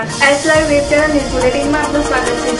નમસ્કાર S live web channel news બુલેટિનમાં આપનું સ્વાગત છે.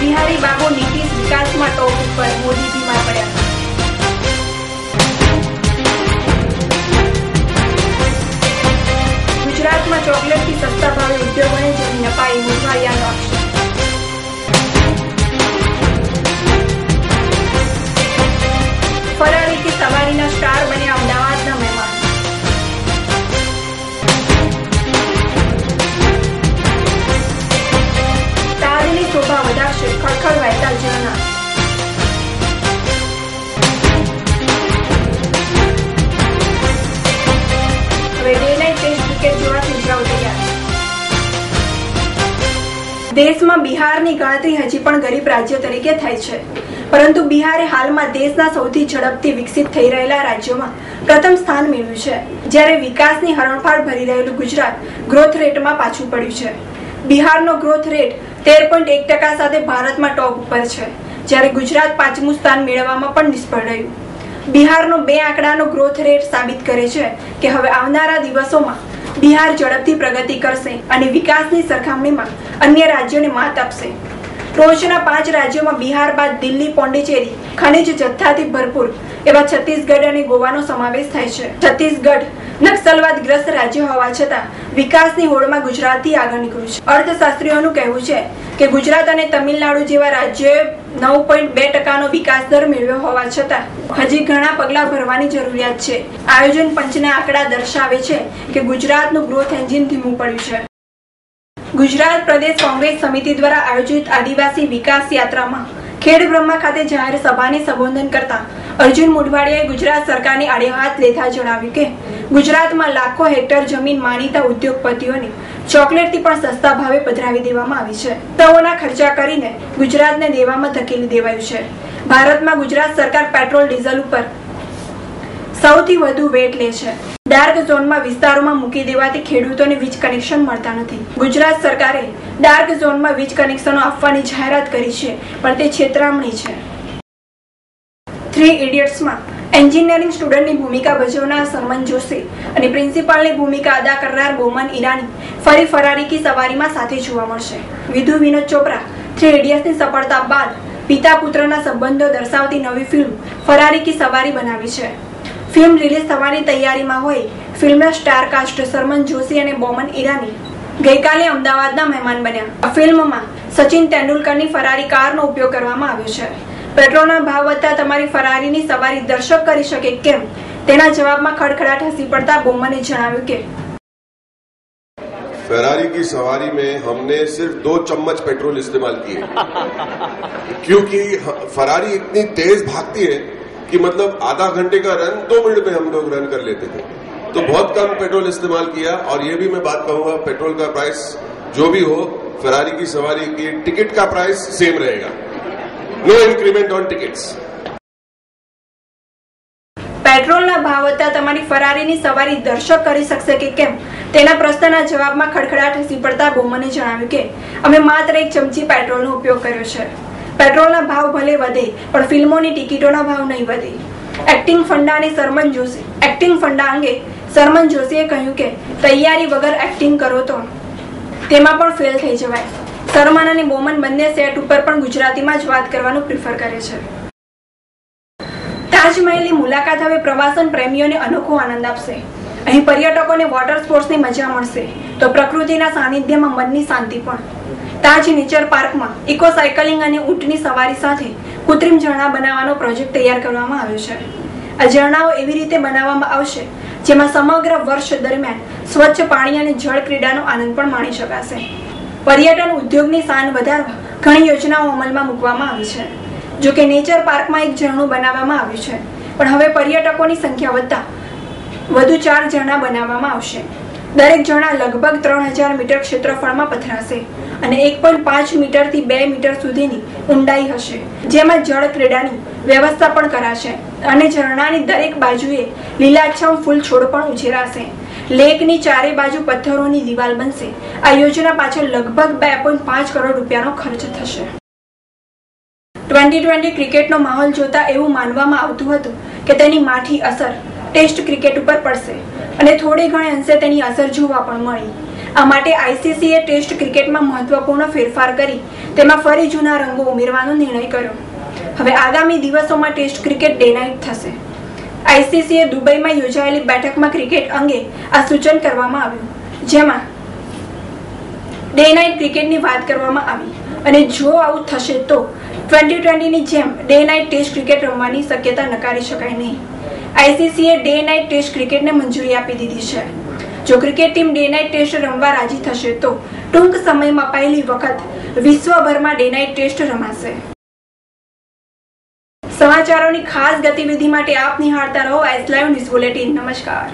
બિહારી બાબુ નીતિશ વિકાસમાં ટોપ ઉપર મોદી દેશમાં બિહારની ગણતરી હજી પણ ગરીબ રાજ્ય તરીકે થાય છે. પરંતુ બિહારે હાલમાં દેશના સૌથી ઝડપથી વિકસિત થઈ રહેલા રાજ્યોમાં પ્રથમ સ્થાન મેળવ્યું છે, જ્યારે વિકાસની હરણફાળ ભરી રહેલું ગુજરાત ગ્રોથ રેટમાં પાછું પડ્યું છે. બિહારનો ગ્રોથ રેટ તેર પોઈન્ટ એક ટકા સાથે ભારતમાં ટોપ ઉપર છે, જ્યારે ગુજરાત પાંચમું સ્થાન મેળવવામાં પણ નિષ્ફળ રહ્યું. બિહારનો બે આંકડાનો ગ્રોથ રેટ સાબિત કરે છે કે હવે આવનારા દિવસોમાં બિહાર ઝડપથી પ્રગતિ કરશે અને વિકાસની સરખામણીમાં અન્ય રાજ્યોને માત આપશે. ટોચના પાંચ રાજ્યોમાં બિહાર બાદ દિલ્હી, પોંડિચેરી ખનિજ જથ્થાથી ભરપૂર એવા છત્તીસગઢ અને ગોવાનો સમાવેશ થાય છે. છત્તીસગઢ નક્સલવાદગ્રસ્ત રાજ્ય હોવા છતાં વિકાસની હોડમાં ગુજરાતથી આગળ નીકળ્યું છે. અર્થશાસ્ત્રીઓનું કહેવું છે કે ગુજરાત અને તમિલનાડુ જેવા રાજ્યોએ નવ પોઈન્ટ બે ટકાનો વિકાસ દર મેળવ્યો હોવા છતાં, હજી ઘણા પગલાં ભરવાની જરૂરિયાત છે. આયોજન પંચના આંકડા દર્શાવે છે કે ગુજરાતનું ગ્રોથ એન્જિન ધીમું પડ્યું છે. ગુજરાત પ્રદેશ કોંગ્રેસ સમિતિ દ્વારા આયોજિત આદિવાસી વિકાસ યાત્રામાં ખેડ બ્રહ્મા ખાતે જાહેર સભાને સંબોધન કરતા અર્જુન મોઢવાડિયાએ ગુજરાત સરકારની આડે હાથ લેતા જણાવ્યું કે, ગુજરાતમાં લાખો હેક્ટર જમીન માનીતા ઉદ્યોગપતિઓને ચોકલેટથી પણ સસ્તા ભાવે પધરાવી દેવામાં આવી છે. તવોના ખર્ચા કરીને ગુજરાતને દેવામાં ધકેલી દેવાયું છે. ભારતમાં ગુજરાત સરકાર પેટ્રોલ, ડીઝલ ઉપર સૌથી વધુ વેટ લે છે. ડાર્ક ઝોનમાં વિસ્તારોમાં મૂકી દેવાથી ખેડૂતોને વીજ કનેક્શન મળતા નથી. ગુજરાત સરકારે ડાર્ક ઝોનમાં વીજ કનેક્શનો આપવાની જાહેરાત કરી છે, પણ તે છેતરામણી છે. થ્રી ઇડિયટ્સમાં એન્જિનિયરિંગ સ્ટુડન્ટની ભૂમિકા ભજવનાર સરમન જોશી અને પ્રિન્સિપાલની ભૂમિકા અદા કરનાર બોમન ઈરાની ફરી ફરારી કી સવારીમાં સાથે જોવા મળશે. વિધુ વિનોદ ચોપરા થ્રી ઇડિયટ્સની સફળતા બાદ પિતા પુત્રના સંબંધો દર્શાવતી નવી ફિલ્મ ફરારી કી સવારી બનાવી છે. ફિલ્મ રિલીઝ થવાની તૈયારીમાં હોય ફિલ્મના સ્ટાર કાસ્ટ સરમન જોશી અને બોમન ઈરાની ગઈકાલે અમદાવાદના મહેમાન બન્યા. આ ફિલ્મમાં સચિન તેંડુલકરની ફરારી કારનો ઉપયોગ કરવામાં આવ્યો છે. પેટ્રોલના ભાવ વધતા તમારી ફરારીની સવારી દર્શક કરી શકે કેમ તેના જવાબમાં ખડખડાટ હસી પડતા બોમને જણાવ્યું કે फरारी की सवारी में हमने सिर्फ दो चम्मच पेट्रोल इस्तेमाल किए क्योंकि फरारी इतनी तेज भागती है कि मतलब आधा घंटे का रन दो मिनट में हम लोग रन कर लेते थे तो बहुत कम पेट्रोल इस्तेमाल किया और ये भी मैं बात कहूंगा पेट्रोल का प्राइस जो भी हो फरारी की सवारी की टिकट का प्राइस सेम रहेगा નો ઇન્ક્રીમેન્ટ ઓન ટિકિટ્સ પેટ્રોલના ભાવ વધતા તમારી ફરારીની સવારી દર્શક કરી શકશે કે કેમ? તેના પ્રશ્નના જવાબમાં ખડખડાટ હસી બોમને જણાવ્યું કે, અમે માત્ર એક ચમચી પેટ્રોલનો ઉપયોગ કર્યો છે. પેટ્રોલના ભાવ ભલે વધે, પણ ફિલ્મોની ટિકિટોના ભાવ નહીં વધે. Acting funda Sharman Joshi acting funda અંગે સરમન જોશીએ કહ્યું કે, તૈયારી વગર એક્ટિંગ કરો તો. તેમાં પણ ફેલ થઈ જવાય. સરમન અને બોમન બંને સેટ ઉપર પણ ગુજરાતીમાં જ વાત કરવાનું પ્રિફર કરે છે. તાજમહેલની મુલાકાત હવે પ્રવાસન પ્રેમીઓને અનોખો આનંદ આપશે. અહીં પર્યટકોને વોટર સ્પોર્ટ્સની મજા મળશે. તો પ્રકૃતિના સાનિધ્યમાં મનની શાંતિ પણ. તાજ નેચર પાર્કમાં ઇકો સાયકલિંગ અને ઊંટની સવારી સાથે કૃત્રિમ ઝરણા બનાવવાનો પ્રોજેક્ટ તૈયાર કરવામાં આવ્યો છે. આ ઝરણાઓ એવી રીતે બનાવવામાં આવશે, જેમાં સમગ્ર વર્ષ દરમિયાન સ્વચ્છ પાણી અને જળ ક્રીડાનો આનંદ પણ માણી શકાશે. પર્યટન ઉદ્યોગની શાન વધારવા ઘણી યોજનાઓ અમલમાં મૂકવામાં આવી છે. જો કે નેચર પાર્કમાં એક ઝરણું બનાવવામાં આવ્યું છે, પણ હવે પર્યટકોની સંખ્યા વધતા વધુ ચાર ઝરણા બનાવવામાં આવશે. દરેક ઝરણા લગભગ ત્રણ હજાર મીટર ક્ષેત્રફળમાં પથરાશે અને એક પોઈન્ટ પાંચ મીટરથી બે મીટર સુધીની ઊંડાઈ હશે. જેમાં જળ ક્રીડાની વ્યવસ્થા પણ કરાશે અને ઝરણાની દરેક બાજુએ લીલાછમ ફૂલ છોડ પણ ઉછેરાશે. લેકની ચારે બાજુ પથ્થરોની દિવાલ બનશે. આ યોજના પાછળ લગભગ બે પોઈન્ટ પાંચ કરોડ રૂપિયાનો ખર્ચ થશે. ટ્વેન્ટી ટ્વેન્ટી ક્રિકેટનો માહોલ જોતા એવું માનવામાં આવતું હતું કે તેની માઠી અસર ટેસ્ટ ક્રિકેટ ઉપર પડશે અને થોડી ઘણી અંશે તેની અસર જોવા પણ મળી. આ માટે આઈસીસીએ ટેસ્ટ ક્રિકેટમાં મહત્વપૂર્ણ ફેરફાર કરી તેમાં ફરી જૂના રંગો ઉમેરવાનો નિર્ણય કર્યો. હવે આગામી દિવસોમાં ટેસ્ટ ક્રિકેટ ડે નાઇટ થશે. આઈસીસીએ દુબઈમાં યોજાયેલી બેઠકમાં ક્રિકેટ અંગે આ સૂચન કરવામાં આવ્યું. જેમાં ડે નાઇટ ક્રિકેટની વાત કરવામાં આવી અને જો આવું થશે તો ટ્વેન્ટી ટ્વેન્ટીની જેમ ડે નાઇટ ટેસ્ટ ક્રિકેટ રમવાની શક્યતા નકારી શકાય નહીં. આઈસીસીએ ડે નાઇટ ટેસ્ટ ક્રિકેટને મંજૂરી આપી દીધી છે. જો cricket team day night test રમવા રાજી થશે તો ટૂંક સમયમાં પહેલી વખત વિશ્વભરમાં ડે નાઇટ ટેસ્ટ રમાશે. સમાચારોની ખાસ ગતિવિધિ માટે આપ નિહાળતા રહો એસ લાઈવ ન્યૂઝ બુલેટિન. નમસ્કાર.